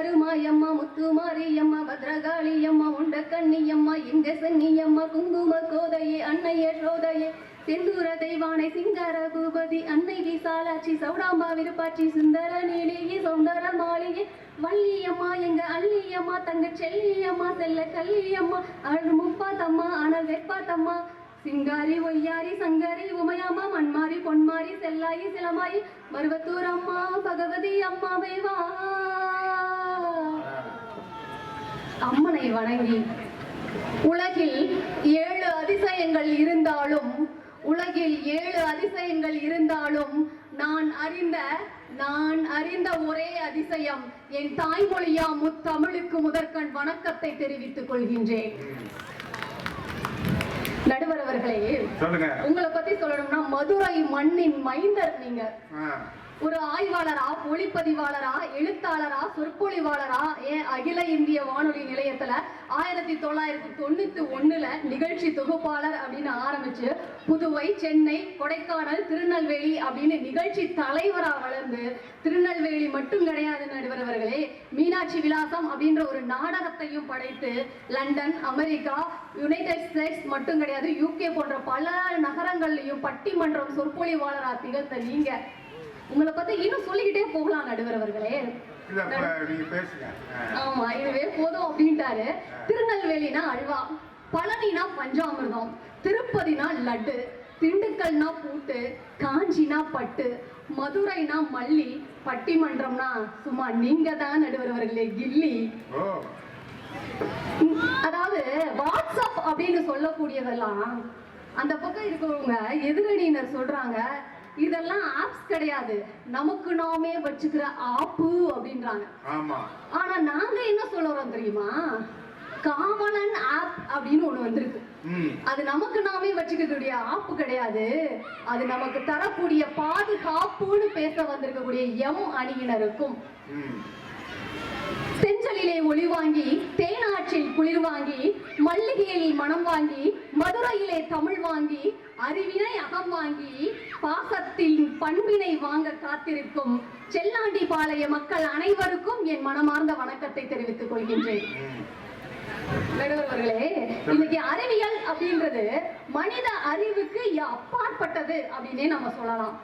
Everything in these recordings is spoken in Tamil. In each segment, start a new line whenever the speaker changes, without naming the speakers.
கருமாயம்மா முத்துமாரியம்மா பத்ரகாளியம்மா உண்ட கண்ணியம்மா எங்க சென்னியம்மா குங்கும கோதையே அன்னைய சோதையே செந்தூர தெய்வானை சிங்கார பூபதி அன்னை விசாலாட்சி சௌடாம்பா விருப்பாட்சி சுந்தர நீலியே சௌந்தர மாளிகை வள்ளியம்மா எங்க அள்ளியம்மா தங்க செல்லியம்மா செல்ல கல்லியம்மா அழகு முப்பாத்தம்மா அனல் வெப்பாத்தம்மா சிங்காரி ஒய்யாரி சங்காரி உமையம்மா மண்மாரி பொன்மாரி செல்லாயி சிலமாயி மருவத்தூர் அம்மா பகவதி அம்மாவே வா அம்மனை வணங்கி உலகில் ஏழு அதிசயங்கள் இருந்தாலும் உலகில் ஏழு அதிசயங்கள் இருந்தாலும் நான் அறிந்த நான் அறிந்த ஒரே அதிசயம் என் தாய்மொழியா முத்தமிழுக்கு முதற்கண் வணக்கத்தை தெரிவித்துக் கொள்கின்றேன். நடுவர் அவர்களே உங்களை பத்தி சொல்லணும்னா மதுரை மண்ணின் மைந்தர் நீங்க. ஒரு ஆய்வாளரா ஒளிப்பதிவாளரா எழுத்தாளரா சொற்பொழிவாளரா ஏன் அகில இந்திய வானொலி நிலையத்துல ஆயிரத்தி தொள்ளாயிரத்தி தொண்ணூத்தி ஒண்ணுல நிகழ்ச்சி தொகுப்பாளர் அப்படின்னு ஆரம்பிச்சு புதுவை சென்னை கொடைக்கானல் திருநெல்வேலி அப்படின்னு நிகழ்ச்சி தலைவரா வளர்ந்து திருநெல்வேலி மட்டும் கிடையாது நடுவர் அவர்களே மீனாட்சி விலாசம் அப்படின்ற ஒரு நாடகத்தையும் படைத்து லண்டன் அமெரிக்கா யுனைடெட் ஸ்டேட்ஸ் மட்டும் கிடையாது யூகே போன்ற பல நகரங்கள்லையும் பட்டிமன்றம் சொற்பொழிவாளரா திகழ்ந்த நீங்க. உங்களை பத்தி இன்னும் சொல்லிக்கிட்டே போகலாம் நடுவர் அவர்களே. ஆமா இதுவே போதும் அப்படின்ட்டாரு. திருநெல்வேலினா அல்வா பழனினா பஞ்சாமிர்தம் திருப்பதினா லட்டு திண்டுக்கல்னா பூட்டு காஞ்சினா பட்டு மதுரைனா மல்லி பட்டிமன்றம்னா சும்மா நீங்க தான் நடுவரவர்களே கில்லி. அதாவது வாட்ஸ்அப் அப்படின்னு சொல்லக்கூடியதெல்லாம் அந்த பக்கம் இருக்கிறவங்க எதிரணியினர் சொல்றாங்க இதெல்லாம் ஆப்ஸ் கிடையாது. நமக்கு நாமே வச்சுக்கிற ஆப்பு அப்படின்றாங்க. ஆனா நாங்க என்ன சொல்ல வரோம் தெரியுமா? காமலன் ஆப் அப்படின்னு ஒண்ணு வந்திருக்கு. அது நமக்கு நாமே வச்சுக்கக்கூடிய ஆப்பு கிடையாது. அது நமக்கு தரக்கூடிய பாதுகாப்புன்னு பேச வந்திருக்கக்கூடிய எம் அணியினருக்கும்.
ம்
ஒளி வாங்கி தேனாற்றில் குளிர் வாங்கி மல்லிகையில் மனம் வாங்கி மதுரையிலே தமிழ் வாங்கி அறிவினை அகம் வாங்கி பாசத்தின் பண்பினை வாங்க காத்திருக்கும் செல்லாண்டி பாளைய மக்கள் அனைவருக்கும் என் மனமார்ந்த வணக்கத்தை தெரிவித்துக் கொள்கின்றேன். இன்னைக்கு அறிவியல் அப்படின்றது மனித அறிவுக்கு அப்பாற்பட்டது அப்படின்னே நம்ம சொல்லலாம்.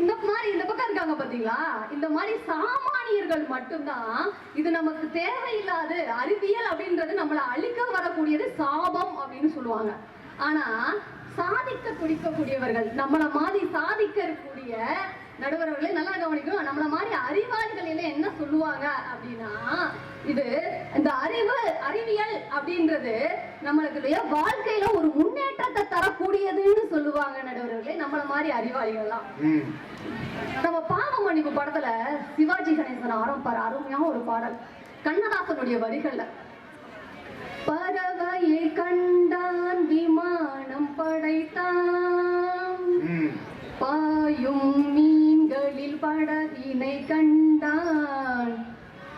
இந்த மாதிரி இந்த பக்கம் இருக்காங்க பாத்தீங்களா இந்த மாதிரி சாமானியர்கள் மட்டும்தான் இது நமக்கு தேவையில்லாது அறிவியல் அப்படின்றது நம்மளை அழிக்க வரக்கூடியது சாபம் அப்படின்னு சொல்லுவாங்க. ஆனா சாதிக்க துடிக்கக்கூடியவர்கள் நம்மள மாதிரி சாதிக்க இருக்கக்கூடிய நடுவர்களே நல்லா கவனிக்கணும். நம்மள மாதிரி அறிவாளிகள் எல்லாம் என்ன சொல்லுவாங்க அப்படின்னா இது இந்த அறிவு அறிவியல் அப்படின்றது நம்மளுடைய வாழ்க்கையில ஒரு முன்னேற்றத்தை தரக்கூடியதுன்னு சொல்லுவாங்க நடுவர்களே. நம்மள மாதிரி அறிவாளிகள்லாம். நம்ம பாவ மன்னிப்பு படத்துல சிவாஜி கணேசன் ஆரம்பிப்பார். அருமையான ஒரு பாடல். கண்ணதாசனுடைய வரிகள்ல பறவையை கண்டான் விமானம் படைத்தான். பாயும் பட படகினை கண்டான்.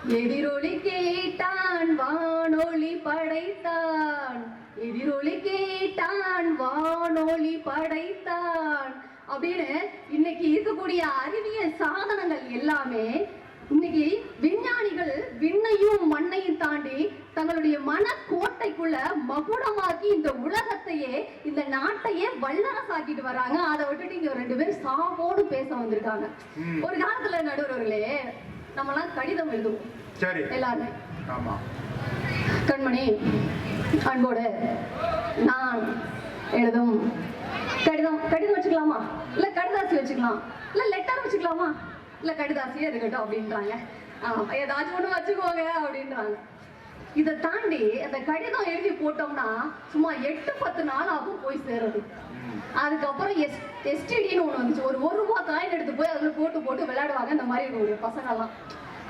எதிரொலி கேட்டான் வானொலி படைத்தான். எதிரொலி கேட்டான் வானொலி படைத்தான். அப்படின்னு இன்னைக்கு இருக்கக்கூடிய அறிவியல் சாதனங்கள் எல்லாமே இன்னைக்கு விஞ்ஞானிகள் விண்ணையும் மண்ணையும் தாண்டி தங்களுடைய மனக்கோட்டைக்குள்ள மகுடமாக்கி இந்த உலகத்தையே இந்த நாட்டையே வல்லரசாக்கிட்டு வராங்க. அதை விட்டுட்டு இங்க ரெண்டு பேரும் சாவோடு பேச வந்திருக்காங்க. ஒரு காலத்துல நடுவர்களே நம்மலாம் கடிதம் எழுதுவோம்.
சரி.
எல்லாருமே.
ஆமா.
கண்மணி அன்போடு நான் எழுதும் கடிதம். கடிதம் வச்சுக்கலாமா? இல்ல கடிதாசி வச்சுக்கலாம். இல்ல லெட்டர் வச்சுக்கலாமா? இல்ல கடிதாசியே இருக்கட்டும் அப்படின்றாங்க. ஏதாச்சும் ஒண்ணு வச்சுக்கோங்க அப்படின்றாங்க. இதை தாண்டி அந்த கடிதம் எழுதி போட்டோம்னா சும்மா எட்டு பத்து நாள் ஆகும் போய் சேருது. அதுக்கப்புறம் எஸ் எஸ்டிடின்னு ஒன்று வந்துச்சு. ஒரு ஒரு ரூபா காயின் எடுத்து போய் அதில் போட்டு போட்டு விளையாடுவாங்க இந்த மாதிரி இருக்கக்கூடிய பசங்கெல்லாம்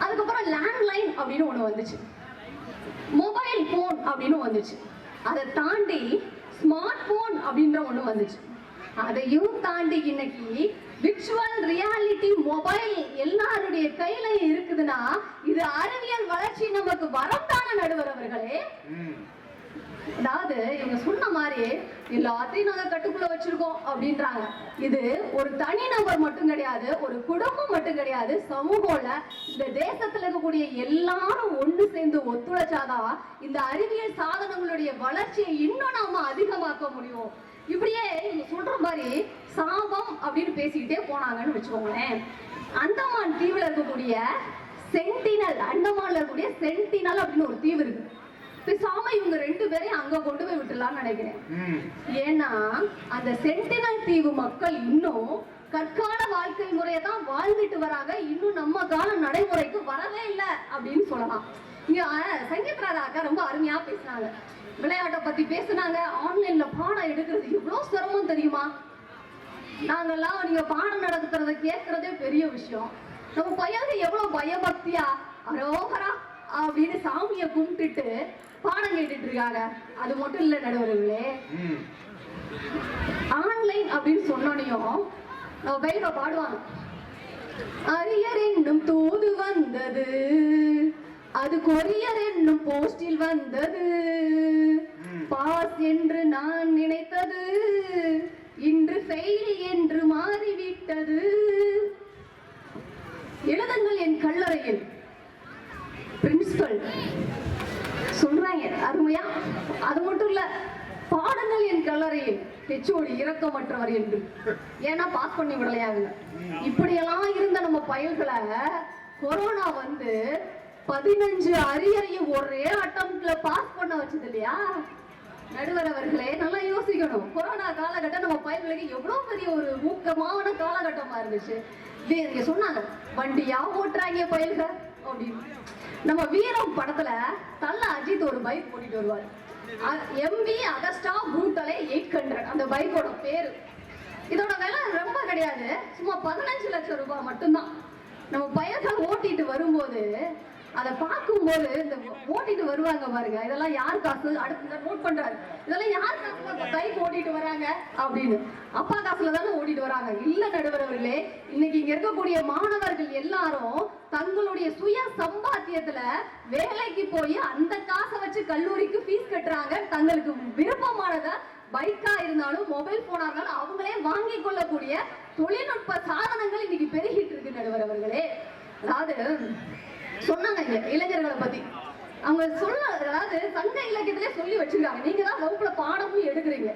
அதுக்கப்புறம் லேண்ட்லைன் அப்படின்னு ஒன்று வந்துச்சு. மொபைல் ஃபோன் அப்படின்னு வந்துச்சு. அதை தாண்டி ஸ்மார்ட் ஃபோன் அப்படின்ற ஒன்று வந்துச்சு. அதையும் தாண்டி இன்னைக்கு விர்ச்சுவல் ரியாலிட்டி மொபைல் எல்லாருடைய கையில இருக்குதுன்னா இது அறிவியல் வளர்ச்சி நமக்கு வரம் தானே நடுவர் அவர்களே? அதாவது இவங்க சொன்ன மாதிரி எல்லாத்தையும் நாங்க கட்டுக்குள்ள வச்சிருக்கோம் அப்படின்றாங்க. இது ஒரு தனிநபர் மட்டும் கிடையாது ஒரு குடும்பம் மட்டும் கிடையாது சமூகம்ல இந்த தேசத்துல இருக்கக்கூடிய எல்லாரும் ஒன்று சேர்ந்து ஒத்துழைச்சாதான் இந்த அறிவியல் சாதனங்களுடைய வளர்ச்சியை இன்னும் நாம அதிகமாக்க முடியும். இப்படியே இவங்க சொல்ற மாதிரி சாபம் அப்படின்னு பேசிக்கிட்டே போனாங்கன்னு வச்சுக்கோங்களேன். அந்தமான் தீவுல இருக்கக்கூடிய சென்டினல் அந்தமான்ல இருக்கக்கூடிய சென்டினல் அப்படின்னு ஒரு தீவு இருக்கு. பேசாம இவங்க ரெண்டு பேரையும் அங்க கொண்டு போய் விட்டுலாம்னு நினைக்கிறேன். ஏன்னா அந்த சென்டினல் தீவு மக்கள் இன்னும் கற்கால வாழ்க்கை முறையை தான் வாழ்ந்துட்டு வராங்க. இன்னும் நம்ம கால நடைமுறைக்கு வரவே இல்லை அப்படின்னு சொல்லலாம். இங்க அஹ், சங்கீத் ராதா அக்கா ரொம்ப அருமையா பேசினாங்க விளையாட்டை பத்தி பேசுனாங்க. ஆன்லைன்ல பாடம் எடுக்கிறது எவ்வளவு சிரமம் தெரியுமா? நாங்கெல்லாம் நீங்க பாடம் நடத்துறத கேட்கறதே பெரிய விஷயம். நம்ம பையனுக்கு எவ்வளவு பயபக்தியா? அரோகரா அப்படின்னு சாமியை கும்பிட்டுட்டு பாடம் கேட்டுட்டு இருக்காங்க. அது மட்டும் இல்ல நடுவர்களே. ஆன்லைன் அப்படின்னு சொன்னோனையும் நம்ம பையனை பாடுவாங்க. அரியர் என்னும் தூது வந்தது. அது கொரியர் என்னும் போஸ்டில் வந்தது. பாஸ் என்று நான் நினைத்தது. இன்று ஃபெயில் என்று மாறிவிட்டது. எழுதுங்கள் என் கல்லறையில். பிரின்சிபல் சொல்றாங்க அருமையா? அது மட்டும் இல்ல பாடுங்கள் என் கல்லறையில். ஹெச்ஓடி இரக்கமற்றவர் என்று. ஏன்னா பாஸ் பண்ணி விடலையாங்க. இப்படியெல்லாம் இருந்த நம்ம பயல்களை கொரோனா வந்து பதினஞ்சு அரியறையும் ஒரே அட்டம்ல பாஸ் பண்ண வச்சது இல்லையா? நடுவர் அவர்களே நல்லா யோசிக்கணும். கொரோனா காலகட்டம் நம்ம பயிர்களுக்கு எவ்வளவு பெரிய ஒரு ஊக்கமான காலகட்டமா இருந்துச்சு. இங்க சொன்னாங்க வண்டியா ஓட்டுறாங்க பயல்க அப்படின்னு. நம்ம வீரம் படத்துல தள்ள அஜித் ஒரு பைக் ஓட்டிட்டு வருவார். MV Agusta Brutale eight hundred அந்த பைக்கோட பேரு. இதோட விலை ரொம்ப கிடையாது. சும்மா பதினஞ்சு லட்சம் ரூபாய் மட்டும்தான். நம்ம பையன்கள் ஓட்டிட்டு வரும்போது அதை பார்க்கும்போது இந்த ஓட்டிட்டு வருவாங்க பாருங்க. இதெல்லாம் யார் காசு? அடுத்து நோட் பண்றாரு. இதெல்லாம் யார் காசு? பைக் ஓட்டிட்டு வராங்க அப்படின்னு. அப்பா காசுல தானே ஓட்டிட்டு வராங்க. இல்ல நடுவர் அவர்களே இன்னைக்கு இங்க இருக்கக்கூடிய மாணவர்கள் எல்லாரும் தங்களுடைய சுய சம்பாத்தியத்துல வேலைக்கு போய் அந்த காசை வச்சு கல்லூரிக்கு ஃபீஸ் கட்டுறாங்க. தங்களுக்கு விருப்பமானதை பைக்கா இருந்தாலும் மொபைல் போனா இருந்தாலும் அவங்களே வாங்கி கொள்ளக்கூடிய தொழில்நுட்ப சாதனங்கள் இன்னைக்கு பெருகிட்டு இருக்கு நடுவர் அவர்களே அதாவது சொன்னாங்க இங்க இளைஞர்களை பத்தி. அவங்க சொல்ல அதாவது சங்க இலக்கியத்திலே சொல்லி வச்சிருக்காங்க. நீங்க தான் வகுப்புல பாடமும் எடுக்கிறீங்க.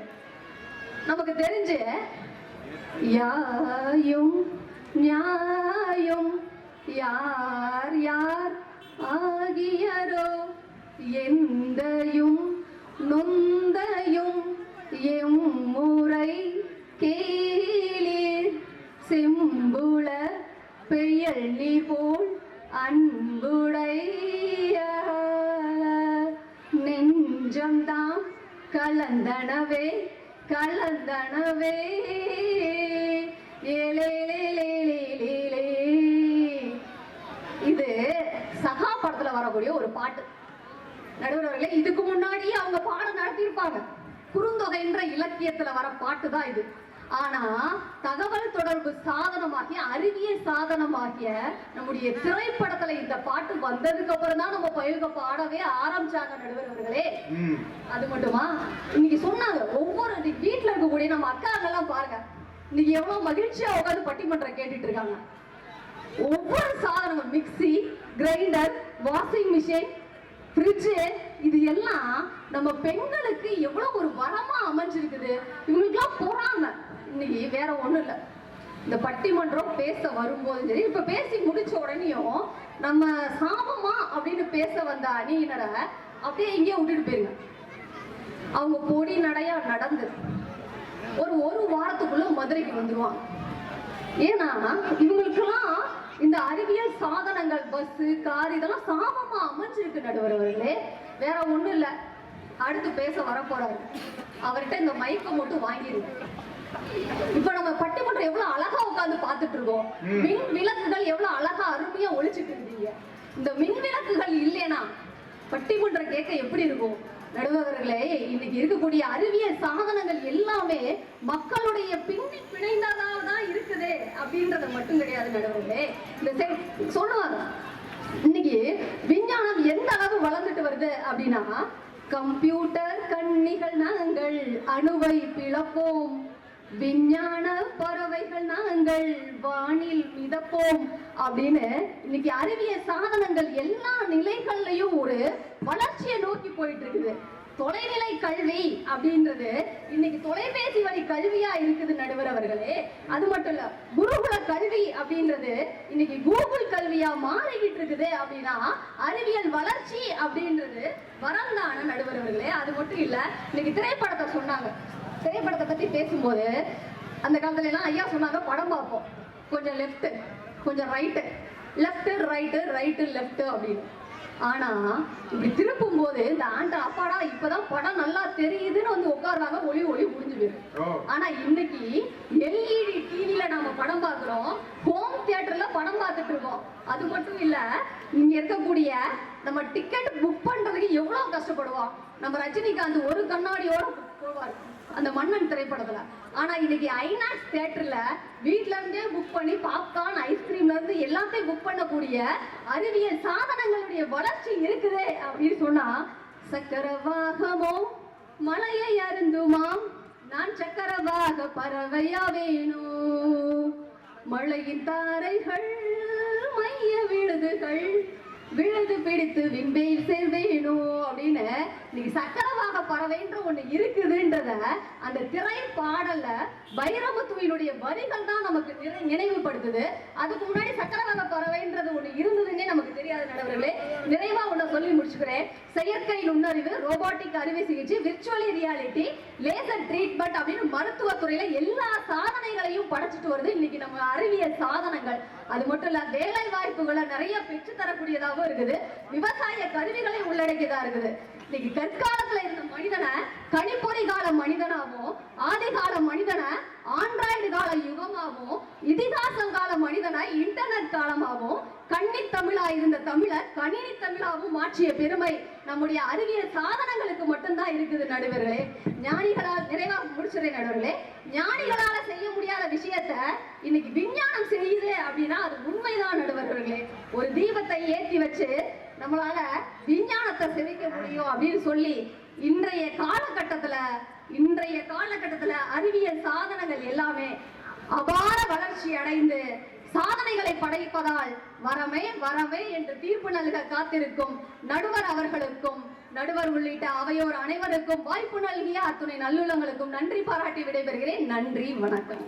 நமக்கு தெரிஞ்சு யாயும் நியாயம் யார் யார் ஆகியரோ எந்தையும் நொந்தையும் எம்முறை கேளீர். செம்புள பெயல் நீ போல் அன்புடைய நெஞ்சம்தாம் கலந்தனவே கலந்தனவே. இது சகா படத்துல வரக்கூடிய ஒரு பாட்டு. நடுவர்களே இதுக்கு முன்னாடியே அவங்க பாடம் நடத்தியிருப்பாங்க. குறுந்தொகைன்ற இலக்கியத்துல வர பாட்டு தான் இது. ஆனா தகவல் தொடர்பு சாதனமாகிய அறிவியல் சாதனமாகிய நம்முடைய திரைப்படத்துல இந்த பாட்டு வந்ததுக்கு அப்புறம் தான் நம்ம பயில்க பாடவே ஆரம்பிச்சாங்க நடுவர் அவர்களே.
ம்.
அது மட்டுமா? இன்னைக்கு சொன்னாங்க ஒவ்வொரு வீட்ல இருக்கக்கூடிய நம்ம அக்காங்கெல்லாம் பாருங்க. இன்னைக்கு எவ்வளவு மகிழ்ச்சியா உட்காந்து பட்டிமன்றம் கேட்டுட்டு இருக்காங்க. ஒவ்வொரு சாதனமும் mixie grinder washing machine fridge இது எல்லாம் நம்ம பெண்களுக்கு எவ்வளவு ஒரு வரமா அமைஞ்சிருக்குது. இவங்களுக்குலாம் பொறாம. இன்னைக்கு வேற ஒண்ணும் இல்லை. இந்த பட்டிமன்றம் பேச வரும்போது சரி இப்ப பேசி முடிச்ச உடனேயும் நம்ம சாபமா அப்படின்னு பேச வந்த அணியினரை அப்படியே இங்கே விட்டுட்டு போயிருங்க. அவங்க பொடி நடையா நடந்து ஒரு ஒரு வாரத்துக்குள்ள மதுரைக்கு வந்துருவாங்க. ஏன்னா இவங்களுக்கெல்லாம் இந்த அறிவியல் சாதனங்கள் பஸ் கார் இதெல்லாம் சாபமா அமைஞ்சிருக்கு நடுவர் அவர்களே வேற ஒண்ணும் இல்ல. அடுத்து பேச வரப்போறாரு. அவர்கிட்ட இந்த மைக்கை மட்டும் வாங்கிருங்க. இப்ப நம்ம பட்டிமன்றம் எவ்வளவு அழகா உட்கார்ந்து பார்த்துட்டு இருக்கோம். மின் விளக்குகள் எவ்வளவு அழகா அருமையா ஒளிச்சிட்டு இருக்கீங்க. இந்த மின் விளக்குகள் இல்லைனா பட்டிமன்றம் கேட்க எப்படி இருக்கும்? நடுவர்களே இன்னைக்கு இருக்கக்கூடிய அறிவியல் சாதனங்கள் எல்லாமே மக்களுடைய பின்னி பிணைந்ததாக தான் இருக்குது அப்படின்றத மட்டும் கிடையாது நடுவர்களே. இந்த செ- சொல்லுவாங்க. இன்னைக்கு விஞ்ஞானம் எந்த அளவு வளர்ந்துட்டு வருது அப்படின்னா கம்ப்யூட்டர் கண்ணிகள் நாங்கள் அணுவை பிளப்போம். விஞ்ஞான பறவைகள் நாங்கள் வானில் மிதப்போம் அப்படின்னு இன்னைக்கு அறிவியல் சாதனங்கள் எல்லா நிலைகள்லையும் ஒரு வளர்ச்சியை நோக்கி போயிட்டு இருக்குது தொலைநிலை கல்வி அப்படின்றது இன்னைக்கு தொலைபேசி வழி கல்வியா இருக்குது நடுவர் அவர்களே. அது மட்டும் இல்ல குருகுல கல்வி அப்படின்றது இன்னைக்கு கூகுள் கல்வியா மாறிக்கிட்டு இருக்குது அப்படின்னா அறிவியல் வளர்ச்சி அப்படின்றது வரந்தான நடுவர் அவர்களே. அது மட்டும் இல்ல இன்னைக்கு திரைப்படத்தை சொன்னாங்க. திரைப்படத்தை பத்தி பேசும்போது அந்த காலத்துல எல்லாம் ஐயா சொன்னாங்க படம் பார்ப்போம். கொஞ்சம் லெஃப்ட் கொஞ்சம் right left right right left அப்படின்னு. ஆனா இப்படி திருப்பும் போது இந்த ஆண்ட அப்பாடா இப்பதான் படம் நல்லா தெரியுதுன்னு வந்து உட்காருவாங்க ஒளி ஒளி முடிஞ்சு போயிடும் ஆனா இன்னைக்கு எல்இடி டிவில நாம படம் பார்க்கிறோம் ஹோம் தியேட்டர்ல படம் பார்த்துட்டு இருக்கோம். அது மட்டும் இல்ல இங்க இருக்கக்கூடிய நம்ம டிக்கெட் புக் பண்றதுக்கு எவ்வளவு கஷ்டப்படுவோம். நம்ம ரஜினிகாந்த் ஒரு கண்ணாடியோட போவார். அந்த மன்னன் திரைப்படத்துல. ஆனா இன்னைக்கு ஐநாக்ஸ் தியேட்டர்ல வீட்ல இருந்தே புக் பண்ணி பாப்கார்ன் ஐஸ்கிரீம்ல இருந்து எல்லாத்தையும் புக் பண்ணக்கூடிய அறிவியல் சாதனங்களுடைய வளர்ச்சி இருக்குதே அப்படின்னு சொன்னா சக்கரவாகமோ மலையை அருந்துமாம். நான் சக்கரவாக பறவையா வேணும் மழையின் தாரைகள் மைய விழுதுகள் விழுது பிடித்து விண்பெயில் சேர்வேனோ அப்படின்னு நீ சக்கரமாக பறவைன்ற ஒண்ணு இருக்குதுன்றத அந்த திரை பாடல்ல பைரமுத்துவினுடைய வரிகள் தான் நமக்கு நினைவுபடுத்துது. அதுக்கு முன்னாடி சக்கரவாக பறவைன்றது ஒண்ணு இருந்து நமக்கு தெரியாத நடுவர்களே நிறைவா உன்னை சொல்லி முடிச்சுக்கிறேன். செயற்கை நுண்ணறிவு ரோபோட்டிக் அறுவை சிகிச்சை விர்ச்சுவலி ரியாலிட்டி லேசர் ட்ரீட்மெண்ட் அப்படின்னு மருத்துவத்துறையில எல்லா சாதனைகளையும் படைச்சிட்டு வருது. இன்னைக்கு நம்ம அறிவியல் சாதனங்கள். அது மட்டும் இல்ல வேலை வாய்ப்புகளை நிறைய பெற்று தரக்கூடியதாகவும் இருக்குது. விவசாய கருவிகளை உள்ளடக்கியதா இருக்குது. இன்னைக்கு கற்காலத்துல இருந்த மனிதனை கணிப்பொறி கால மனிதனாகவும் ஆதிகால மனிதனை ஆண்ட்ராய்டு கால யுகமாகவும் இதிகாசம் கால மனிதனை இன்டர்நெட் காலமாகவும் இருந்த தமிழர் கணினி தமிழாவும் மாற்றிய பெருமை நம்முடைய அறிவியல் சாதனங்களுக்கு மட்டும்தான் இருக்குது நடுவர்களே. ஞானிகளால் நிறைவாக முடிச்சுறேன் நடுவர்களே. ஞானிகளால செய்ய முடியாத விஷயத்த இன்னைக்கு விஞ்ஞானம் செய்யுது அப்படின்னா அது உண்மைதான் நடுவர்களே. ஒரு தீபத்தை ஏற்றி வச்சு நம்மளால விஞ்ஞானத்தை செவிக்க முடியும் அப்படின்னு சொல்லி இன்றைய காலகட்டத்துல இன்றைய காலகட்டத்துல அறிவியல் சாதனங்கள் எல்லாமே அபார வளர்ச்சி அடைந்து சாதனைகளை படைப்பதால் வரமே வரமே என்று தீர்ப்பு நல்க காத்திருக்கும் நடுவர் அவர்களுக்கும் நடுவர் உள்ளிட்ட அவையோர் அனைவருக்கும் வாய்ப்பு நல்கிய அத்துணை நல்லுள்ளங்களுக்கும் நன்றி பாராட்டி விடைபெறுகிறேன். நன்றி வணக்கம்.